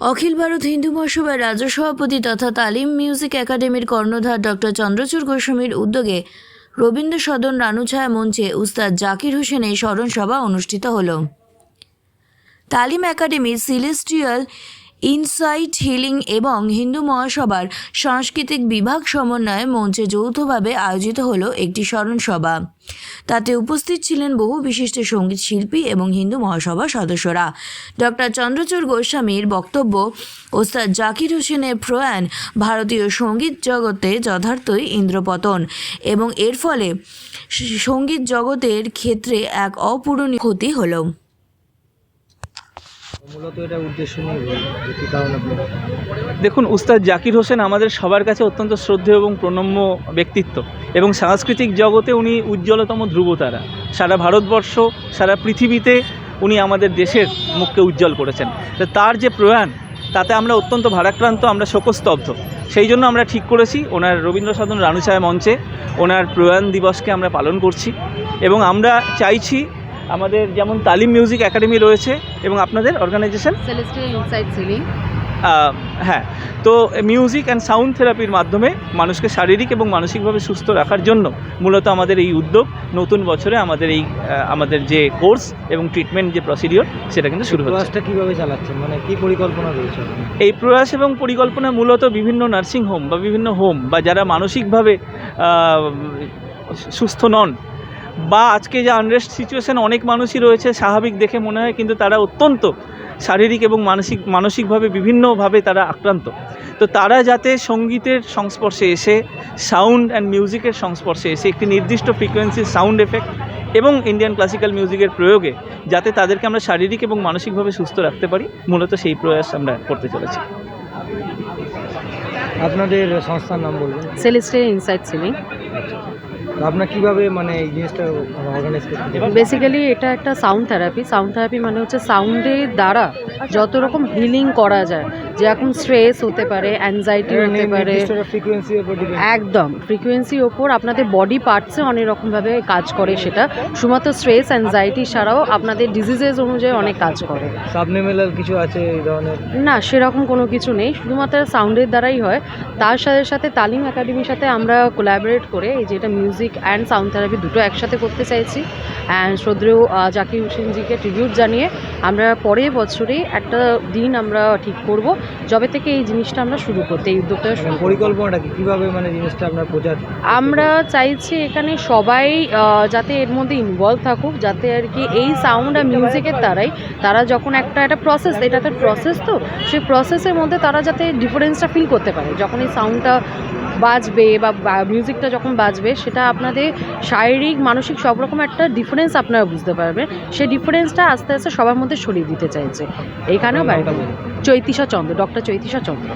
অখিল ভারত হিন্দু মহাসভার রাজ্য সভাপতি তথা তালিম মিউজিক একাডেমির কর্ণধার ডক্টর চন্দ্রচূড় গোস্বামীর উদ্যোগে রবীন্দ্র সদন রানুছায়া মঞ্চে উস্তাদ জাকির হোসেনের স্মরণ সভা অনুষ্ঠিত হল। তালিম একাডেমির সিলেস্টিয়াল ইনসাইট, হিলিং এবং হিন্দু মহাসভার সাংস্কৃতিক বিভাগ সমন্বয়ে মঞ্চে যৌথভাবে আয়োজিত হলো একটি স্মরণ সভা তাতে উপস্থিত ছিলেন বহু বিশিষ্ট সংগীত শিল্পী এবং হিন্দু মহাসভার সদস্যরা। ডক্টর চন্দ্রচূড় গোস্বামীর বক্তব্য, ওস্তাদ জাকির হোসেনের প্রয়াণ, ভারতীয় সংগীত জগতে যথার্থই ইন্দ্রপতন এবং এর ফলে সংগীত জগতের ক্ষেত্রে এক অপূরণীয় ক্ষতি হলো। দেখুন, উস্তাদ জাকির হোসেন আমাদের সবার কাছে অত্যন্ত শ্রদ্ধেয় এবং প্রণম্য ব্যক্তিত্ব এবং সাংস্কৃতিক জগতে উনি উজ্জ্বলতম ধ্রুবতারা। সারা ভারতবর্ষ, সারা পৃথিবীতে উনি আমাদের দেশের মুখকে উজ্জ্বল করেছেন। তার যে প্রয়াণ, তাতে আমরা অত্যন্ত ভারাক্রান্ত, আমরা শোকস্তব্ধ। সেই জন্য আমরা ঠিক করেছি, ওনার রবীন্দ্র সদন রানুছায়া মঞ্চে ওনার প্রয়াণ দিবসকে আমরা পালন করছি এবং আমরা চাইছি আমাদের যেমন তালিম মিউজিক একাডেমি রয়েছে এবং আপনাদের অর্গানাইজেশন? হ্যাঁ তো মিউজিক অ্যান্ড সাউন্ড থেরাপির মাধ্যমে মানুষকে শারীরিক এবং মানসিকভাবে সুস্থ রাখার জন্য মূলত আমাদের এই উদ্যোগ নতুন বছরে আমাদের এই আমাদের যে কোর্স এবং ট্রিটমেন্ট যে প্রসিডিওর সেটা কিন্তু শুরু হচ্ছে। কীভাবে কীভাবে চালাচ্ছেন? মানে কী পরিকল্পনা রয়েছে? এই প্রয়াস এবং পরিকল্পনা মূলত বিভিন্ন নার্সিং হোম বা বিভিন্ন হোম বা যারা মানসিকভাবে সুস্থ নন বা আজকে যে আনরেস্ট সিচুয়েশান অনেক মানুষই রয়েছে স্বাভাবিক দেখে মনে হয় কিন্তু তারা অত্যন্ত শারীরিক এবং মানসিক মানসিকভাবে বিভিন্নভাবে তারা আক্রান্ত। তো তারা যাতে সঙ্গীতের সংস্পর্শে এসে সাউন্ড অ্যান্ড মিউজিকের সংস্পর্শে এসে একটি নির্দিষ্ট ফ্রিকোয়েন্সির সাউন্ড এফেক্ট এবং ইন্ডিয়ান ক্লাসিক্যাল মিউজিকের প্রয়োগে যাতে তাদেরকে আমরা শারীরিক এবং মানসিকভাবে সুস্থ রাখতে পারি মূলত সেই প্রয়াস আমরা করতে চলেছি। আপনাদের সংস্থার নাম বলবেন? Celestial Insight Ceiling. আপনার কীভাবে মানে এই জিনিসটা অর্গানাইজ করতে বেসিক্যালি এটা একটা সাউন্ড থেরাপি সাউন্ড থেরাপি মানে হচ্ছে সাউন্ডের দ্বারা যত রকম হিলিং করা যায় যে এখন স্ট্রেস হতে পারে অ্যাংজাইটি হতে পারে। একদম। ফ্রিকোয়েন্সির ওপর আপনাদের বডি পার্টসে অনেক রকমভাবে কাজ করে সেটা। শুধুমাত্র স্ট্রেস অ্যাংজাইটি ছাড়াও আপনাদের ডিজিজেস অনুযায়ী অনেক কাজ করে। সাবনেমেলাল কিছু আছে এই ধরনের? না সেরকম কোনো কিছু নেই। শুধুমাত্র সাউন্ডের দ্বারাই হয়। তার সাথে সাথে তালিম একাডেমির সাথে আমরা কোলাবোরেট করে এই যেটা মিউজিক অ্যান্ড সাউন্ড থেরাপি দুটো একসাথে করতে চাইছি। অ্যান্ড শ্রদ্ধেয় জাকির হোসেনজিকে ট্রিবিউট জানিয়ে আমরা পরের বছরে একটা দিন আমরা ঠিক করব যবে থেকে এই জিনিসটা আমরা শুরু করতে এই উদ্যোগটা শুরু মানে পরিকল্পনাটা কি? কীভাবে মানে জিনিসটা আপনার প্রচার আমরা চাইছি এখানে সবাই যাতে এর মধ্যে ইনভলভ থাকুক যাতে আর কি এই সাউন্ড আর মিউজিকের দ্বারাই তারা যখন একটা একটা প্রসেস এটা তো প্রসেস তো সেই প্রসেসের মধ্যে তারা যাতে ডিফারেন্সটা ফিল করতে পারে। যখন এই সাউন্ডটা বাজবে বা মিউজিকটা যখন বাজবে সেটা আপনাদের শারীরিক মানসিক সব রকম একটা ডিফারেন্স আপনারা বুঝতে পারবেন। সেই ডিফারেন্সটা আস্তে আস্তে সবার মধ্যে সরিয়ে দিতে চাইছে। এইখানেও চৈতিশা চন্দ্র ডক্টর চৈতিষা চন্দ্র।